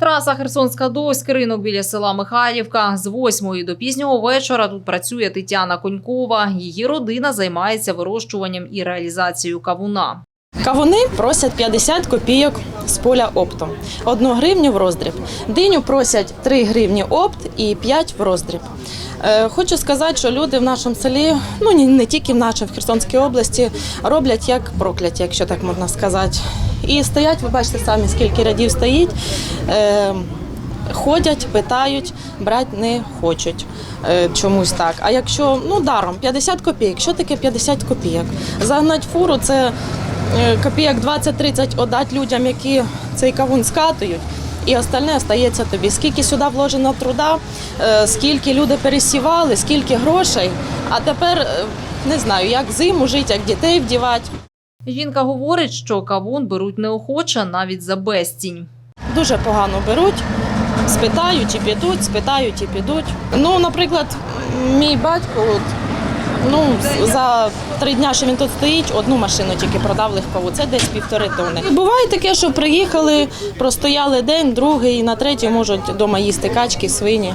Траса Херсонська Довськ, ринок біля села Михайлівка. З 8 до пізнього вечора тут працює Тетяна Конькова. Її родина займається вирощуванням і реалізацією кавуна. Кавуни просять 50 копійок з поля оптом, 1 гривню в роздріб. Диню просять 3 гривні опт і 5 в роздріб. Е, Хочу сказати, що люди в нашому селі, ну не тільки в нашій, в Херсонській області, роблять як прокляті, якщо так можна сказати. І стоять, ви бачите самі, скільки рядів стоїть. Е, Ходять, питають, брати не хочуть е, чомусь так. А якщо ну даром 50 копійок, що таке 50 копійок? Загнать фуру це копійок 20-30 отдать людям, які цей кавун скатують. І остальне остається тобі. Скільки сюди вложено труда, е, скільки люди пересівали, скільки грошей. А тепер е, не знаю, як зиму жити, як дітей вдівати. Жінка говорить, що кавун беруть неохоче навіть за безцінь. Дуже погано беруть, спитають і підуть, спитають і підуть. Ну, наприклад, мій батько, от, ну, за три дні, що він тут стоїть, одну машину тільки продав легкову. Це десь півтори тони. Буває таке, що приїхали, простояли день, другий, на третій можуть вдома їсти качки, свині.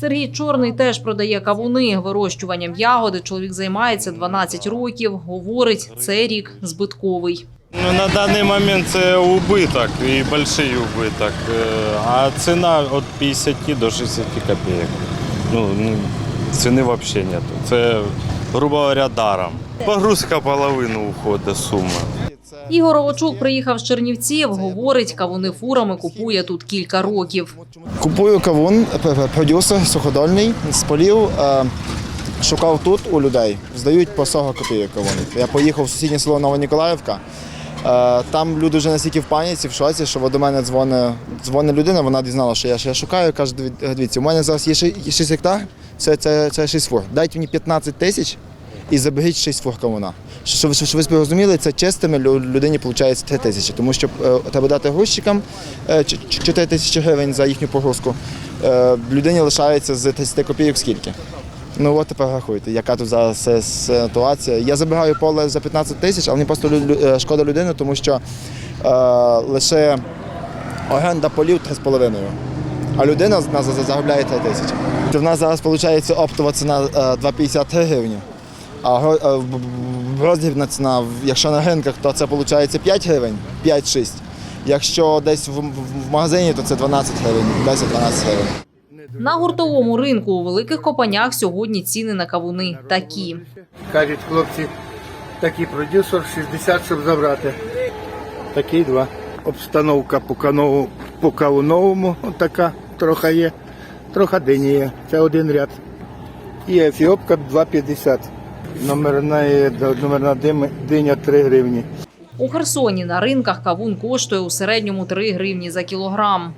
Сергій Чорний теж продає кавуни. Вирощуванням ягоди чоловік займається 12 років. Говорить, цей рік збитковий. Ну, на даний момент це убиток і великий убиток. Е, А ціна від 50 до 60 копійок. Ну, ну, ціни взагалі нету. Це, грубо говоря, даром. Погрузка половину уходить сума. Ігор Овочук приїхав з Чернівців. Говорить, кавуни фурами купує тут кілька років. Купую кавун, п- продюсер суходольний з полів. е, Шукав тут у людей, здають по 40 копійок кавун. Я поїхав в сусіднє село Новоніколаївка. Е, Там люди вже настільки в паніці, в шоці, що до мене дзвонить, дзвонить людина, вона дізнала, що я, що я шукаю. Каже, «Диві- дивіться, у мене зараз є ши- 6 гектар, це, це, це 6 фур. Дайте мені 15 тисяч і заберіть 6 фур кавуна. Щоб, щоб, ви собі розуміли, це чистими людині виходить 3 тисячі, тому що е, треба дати грузчикам е, ч- ч- 4 тисячі гривень за їхню погрузку. Е, Людині лишається з 30 копійок скільки. Ну от тепер рахуйте, яка тут зараз е, ситуація. Я забираю поле за 15 тисяч, але мені просто е, шкода людини, тому що е, лише оренда полів 3,5. А людина з нас за- заробляє 3 тисячі. В нас зараз виходить оптова ціна е, 2,53 гривні, а е, роздрібна ціна, в- якщо на ринках, то це виходить 5 гривень, 5-6. Якщо десь в магазині, то це 12 гривень, 10-12 гривень. На гуртовому ринку у великих копанях сьогодні ціни на кавуни такі. Кажуть хлопці, такий продюсер 60, щоб забрати. Такий два. Обстановка по канову, по кавуновому, така трохи є, трохи дині є. Це один ряд. І ефіопка 2,50. Номерна, номерна диня 3 гривні. У Херсоні на ринках кавун коштує у середньому 3 гривні за кілограм.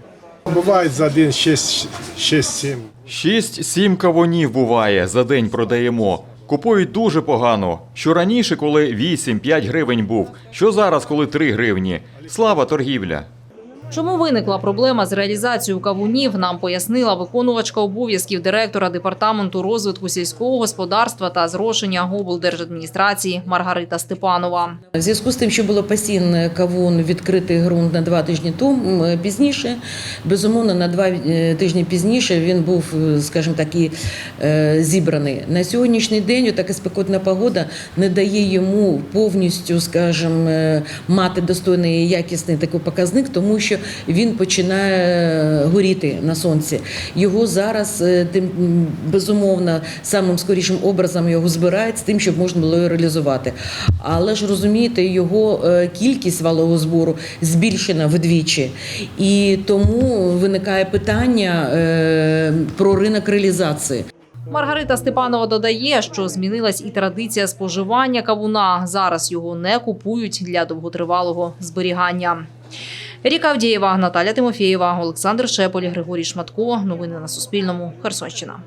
Буває за день 6-7. 6-7 кавунів буває за день продаємо. Купують дуже погано. Що раніше, коли 8-5 гривень був, що зараз, коли 3 гривні. Слава торгівля. Чому виникла проблема з реалізацією кавунів, нам пояснила виконувачка обов'язків директора департаменту розвитку сільського господарства та зрошення облдержадміністрації Маргарита Степанова. В зв'язку з тим, що було посіян кавун відкритий ґрунт на два тижні тому пізніше, безумовно, на два е, тижні пізніше він був, е, скажімо так, і е, зібраний. На сьогоднішній день така спекотна погода не дає йому повністю, скажімо, мати достойний і якісний такий показник, тому що він починає горіти на сонці. Його зараз е, тим безумовно самим скорішим образом його збирають з тим, щоб можна було його реалізувати. Але ж розумієте, його е, кількість валового збору збільшена вдвічі, і тому виникає питання е, про ринок реалізації. Маргарита Степанова додає, що змінилась і традиція споживання кавуна. Зараз його не купують для довготривалого зберігання. Ріка Авдієва, Наталя Тимофєєва, Олександр Шеполь, Григорій Шматко. Новини на Суспільному. Херсонщина.